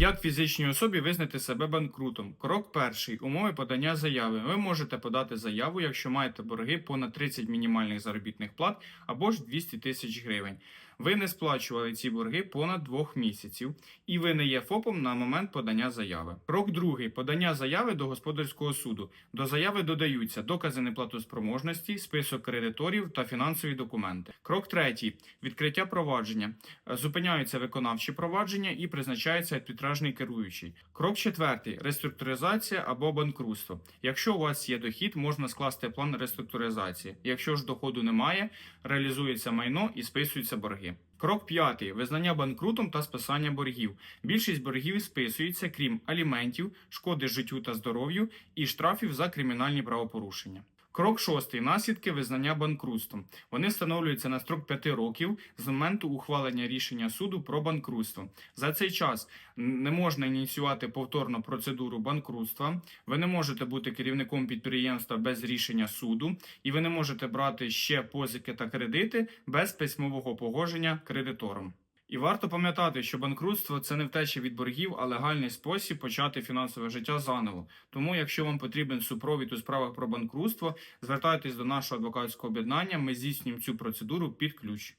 Як фізичній особі визнати себе банкрутом? Крок перший. Умови подання заяви. Ви можете подати заяву, якщо маєте борги понад 30 мінімальних заробітних плат або ж 200 тисяч гривень. Ви не сплачували ці борги понад двох місяців, і ви не є ФОПом на момент подання заяви. Крок другий подання заяви до господарського суду. До заяви додаються докази неплатоспроможності, список кредиторів та фінансові документи. Крок третій відкриття провадження. Е, Зупиняються виконавчі провадження і призначається арбітражний керуючий. Крок четвертий реструктуризація або банкрутство. Якщо у вас є дохід, можна скласти план реструктуризації. Якщо ж доходу немає, реалізується майно і списуються борги. Крок п'ятий визнання банкрутом та списання боргів. Більшість боргів списується, крім аліментів, шкоди життю та здоров'ю і штрафів за кримінальні правопорушення. Крок шостий наслідки визнання банкрутством. Вони встановлюються на строк 5 років з моменту ухвалення рішення суду про банкрутство. За цей час не можна ініціювати повторно процедуру банкрутства. Ви не можете бути керівником підприємства без рішення суду, і ви не можете брати ще позики та кредити без письмового погодження кредитором. І варто пам'ятати, що банкрутство це не втеча від боргів, а легальний спосіб почати фінансове життя заново. Тому, якщо вам потрібен супровід у справах про банкрутство, звертайтесь до нашого адвокатського об'єднання. Ми здійснюємо цю процедуру під ключ.